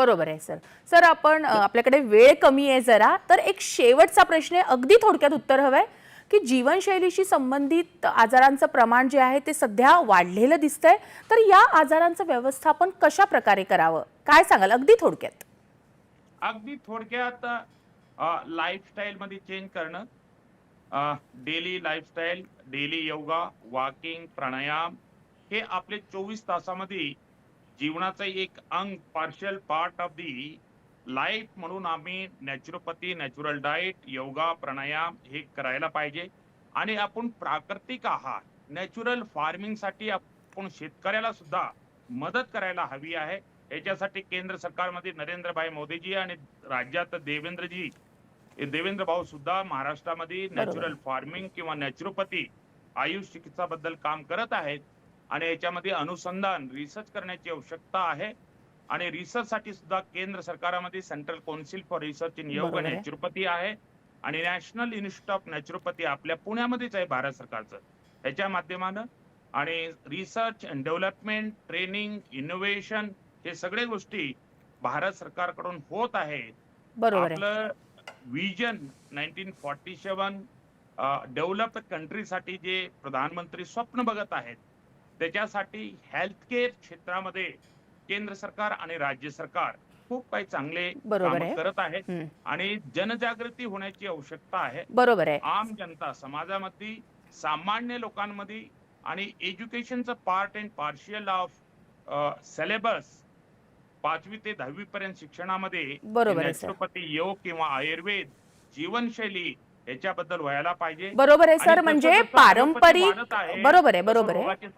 बरोबर आहे sir. Sir आपण आपल्याकडे वेळ कमी आहे जरा तर एक शेवटचा प्रश्न आहे अगदी थोडक्यात उत्तर हवंय की जीवनशैलीशी संबंधित आजारांचं प्रमाण जे आहे ते सध्या वाढलेलं दिसतंय. तर या आजारांचं व्यवस्थापन कशा प्रकारे करावं? काय सांगाल? अगदी थोडक्यात. अगदी थोडक्यात लाईफस्टाईल मध्ये चेंज करणं daily lifestyle daily yoga walking pranayama हे आपले चोवीस तासामध्ये जीवनाचं एक अंग partial part of the life म्हणून आम्ही naturopathy natural diet yoga pranayama हे करायला पाहिजे. आणि आपण प्राकृतिक आहार नॅचरल फार्मिंगसाठी आपण शेतकऱ्याला सुद्धा मदत करायला हवी आहे. याच्यासाठी केंद्र सरकारमध्ये नरेंद्रभाई मोदीजी आणि राज्यात देवेंद्रजी देवेंद्र भाऊ सुद्धा महाराष्ट्रामध्ये नॅचरल फार्मिंग किंवा नॅचरोपॅथी आयुष चिकित्साबद्दल काम करत आहेत. आणि याच्यामध्ये अनुसंधान रिसर्च करण्याची आवश्यकता आहे. आणि रिसर्च साठी सुद्धा केंद्र सरकारामध्ये central council for research in yoga आहे. नॅचरोपॅथी आहे. आणि नॅशनल इन्स्टिट्यूट ऑफ नॅचरोपॅथी आपल्या पुण्यामध्येच आहे भारत सरकारचं. याच्या माध्यमानं आणि research and development training innovation हे सगळे गोष्टी भारत सरकारकडून होत आहेत आपलं vision nineteen forty seven develop कंट्रीसाठी जे प्रधानमंत्री स्वप्न बघत आहेत त्याच्यासाठी हेल्थकेअर क्षेत्रामध्ये केंद्र सरकार आणि राज्य सरकार खूप काही चांगले. करत आहेत. आणि जनजागृती होण्याची आवश्यकता आहे बरोबर आहे आम जनता समाजामध्ये सामान्य लोकांमध्ये आणि एज्युकेशनचं part and partial of syllabus पाचवी ते दहावी पर्यंत शिक्षणामध्ये. नॅचरोपॅथी योग किंवा आयुर्वेद जीवनशैली याच्याबद्दल व्हायला पाहिजे बरोबर आहे सर म्हणजे पारंपरिक बरोबर आहे बरोबर आहे